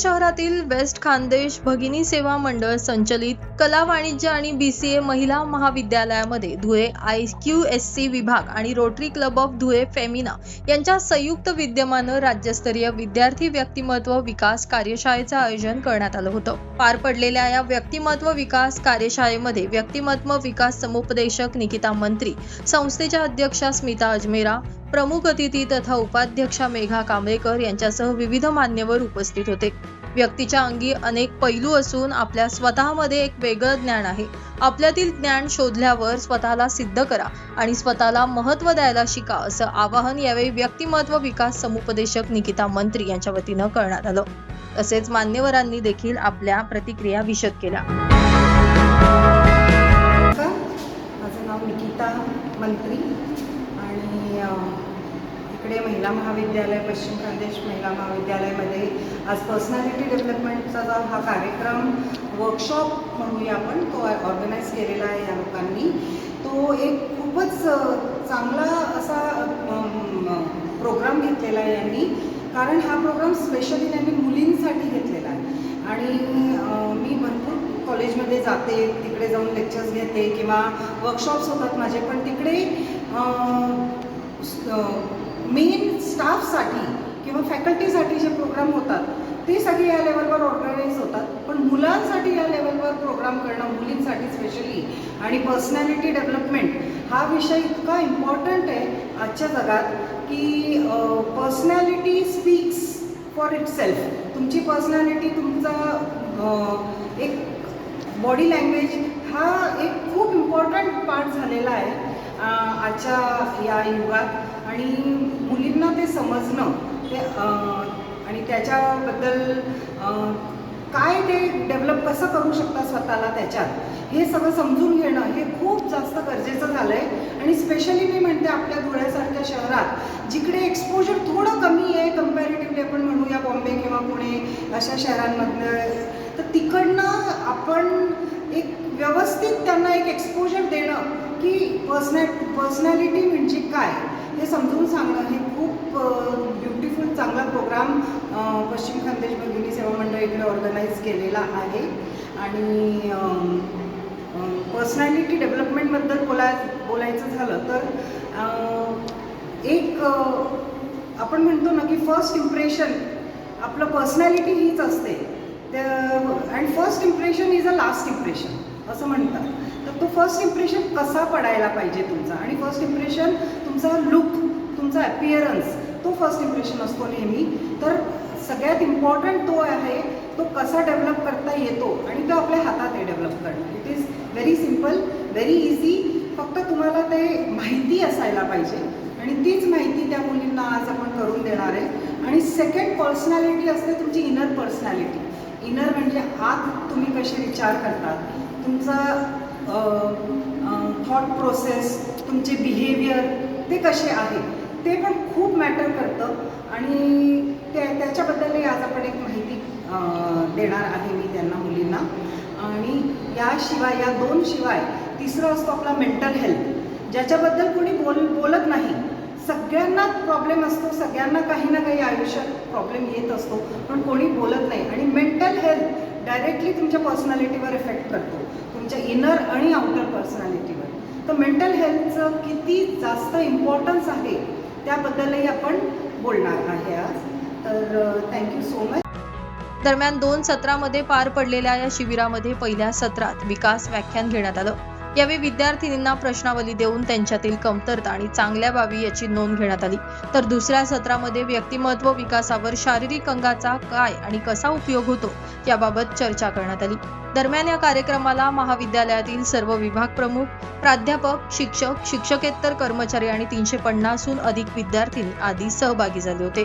शहरातील वेस्ट खानदेश भगिनी सेवा मंडळ संचलित कला वाणिज्य आणि बी सी ए महिला महाविद्यालयामध्ये Dhule I Q S C विभाग आणि Rotary club of Dhule Femina यांच्या संयुक्त विद्यमानं राज्यस्तरीय विद्यार्थी व्यक्तिमत्व विकास कार्यशाळेचं आयोजन करण्यात आलं होतं. पार पडलेल्या या व्यक्तिमत्व विकास कार्यशाळेमध्ये व्यक्तिमत्व विकास समुपदेशक निकिता मंत्री संस्थेच्या अध्यक्षा स्मिता अजमेरा प्रमुख अतिथी तथा उपाध्यक्षा मेघा कांबळेकर यांच्यासह विविध मान्यवर उपस्थित होते. व्यक्तीच्या अंगी अनेक पैलू असून आपल्या स्वतःमध्ये एक वेगळं ज्ञान आहे. आपल्यातील ज्ञान शोधल्यावर स्वतःला सिद्ध करा आणि स्वतःला महत्त्व द्यायला शिका असं आवाहन यावेळी व्यक्तिमत्व विकास समुपदेशक निकिता मंत्री यांच्या वतीनं करण्यात आलं. तसेच मान्यवरांनी देखील आपल्या प्रतिक्रिया विशद केल्या. माझं नाव निकिता मंत्री आणि अ, महिला महाविद्यालय पश्चिम प्रदेश महिला महाविद्यालयामध्ये आज पर्सनॅलिटी डेव्हलपमेंटचा जो हा कार्यक्रम वर्कशॉप म्हणूया आपण तो ऑर्गनाईज केलेला आहे या लोकांनी. तो एक खूपच चांगला असा प्रोग्राम घेतलेला आहे यांनी. कारण हा प्रोग्राम स्पेशली त्यांनी मुलींसाठी घेतलेला आहे. आणि मी भरपूर कॉलेजमध्ये जाते तिकडे जाऊन लेक्चर्स घेते किंवा वर्कशॉप्स होतात माझे पण तिकडे मेन स्टाफसाठी किंवा फॅकल्टीसाठी जे प्रोग्राम होतात ते सगळे या लेवलवर ऑर्गनाईज होतात. पण मुलांसाठी या लेवलवर प्रोग्राम करणं मुलींसाठी स्पेशली आणि पर्सनॅलिटी डेव्हलपमेंट हा विषय इतका इम्पॉर्टंट आहे आजच्या जगात की personality speaks for itself तुमची पर्सनॅलिटी तुमचा एक बॉडी लँग्वेज हा एक खूप इम्पॉर्टंट पार्ट झालेला आहे. आजच्या या युगात आणि मुलींना ते समजणं ते आणि त्याच्याबद्दल काय ते डेव्हलप कसं करू शकता स्वतःला त्याच्यात हे सगळं समजून घेणं हे खूप जास्त गरजेचं झालं आहे आणि स्पेशली मी म्हणते आपल्या धुळ्यासारख्या शहरात जिकडे एक्सपोजर थोडं कमी आहे कम्पॅरेटिव्हली आपण म्हणूया बॉम्बे किंवा पुणे अशा शहरांमधनं तर तिकडनं आपण एक व्यवस्थित त्यांना एक एक्सपोजर देणं की पर्सनॅ पर्सनॅलिटी म्हणजे काय? हे समजून सांगणं हे खूप ब्युटिफुल चांगला प्रोग्राम पश्चिम खानदेश भगिनी सेवा मंडळ इकडे ऑर्गनाईज केलेला आहे. आणि पर्सनॅलिटी डेव्हलपमेंटबद्दल बोलाय बोलायचं झालं तर एक आपण म्हणतो ना की फर्स्ट इम्प्रेशन आपलं पर्सनॅलिटी हीच असते. And first impression is a last impression असं म्हणतात. तर तो फर्स्ट इम्प्रेशन कसा पडायला पाहिजे तुमचा? आणि फर्स्ट इम्प्रेशन तुमचा लुक तुमचा अपिअरन्स तो फर्स्ट इम्प्रेशन असतो नेहमी. तर सगळ्यात इम्पॉर्टंट तो आहे तो कसा डेव्हलप करता येतो आणि तो आपल्या हातात आहे डेव्हलप करणं. It is very simple very easy फक्त तुम्हाला ते माहिती असायला पाहिजे. आणि तीच माहिती त्या मुलींना आज आपण करून देणार आहे. आणि सेकंड पर्सनॅलिटी असते तुमची इनर पर्सनॅलिटी इनर म्हणजे आत तुम्ही कसे विचार करतात? तुमचा थॉट प्रोसेस तुमचे बिहेवियर ते कसे आहे ते पण खूप मॅटर करतं. आणि त्या त्याच्याबद्दलही आज आपण एक माहिती देणार आहे मी त्यांना मुलींना. आणि याशिवाय या दोन शिवाय तिसरं असतो आपला मेंटल हेल्थ ज्याच्याबद्दल कोणी बोल बोलत नाही. सगळ्यांना प्रॉब्लेम असतो सगळ्यांना काही ना काही आयुष्यात प्रॉब्लेम येत असतो पण कोणी बोलत नाही. आणि मेंटल हेल्थ डायरेक्टली तुमच्या पर्सनॅलिटीवर इफेक्ट करतो. तुमच्या इनर आणि आउटर पर्सनॅलिटीवर तर मेंटल हेल्थचं किती जास्त इम्पॉर्टन्स आहे त्याबद्दलही आपण बोलणार आहे आज. तर थँक्यू सो मच दरम्यान दोन सत्रामध्ये पार पडलेल्या या शिबिरामध्ये पहिल्या सत्रात विकास व्याख्यान घेण्यात आलं. यावेळी विद्यार्थिनींना प्रश्नावली देऊन त्यांच्यातील कमतरता आणि चांगल्या बाबी याची नोंद घेण्यात आली. तर दुसऱ्या सत्रामध्ये व्यक्तिमत्व विकासावर शारीरिक अंगाचा काय आणि कसा उपयोग होतो याबाबत चर्चा करण्यात आली. दरम्यान या कार्यक्रमाला महाविद्यालयातील सर्व विभाग प्रमुख प्राध्यापक शिक्षक शिक्षकेतर कर्मचारी आणि तीनशे पन्नासहून अधिक विद्यार्थिनी आदी सहभागी झाले होते.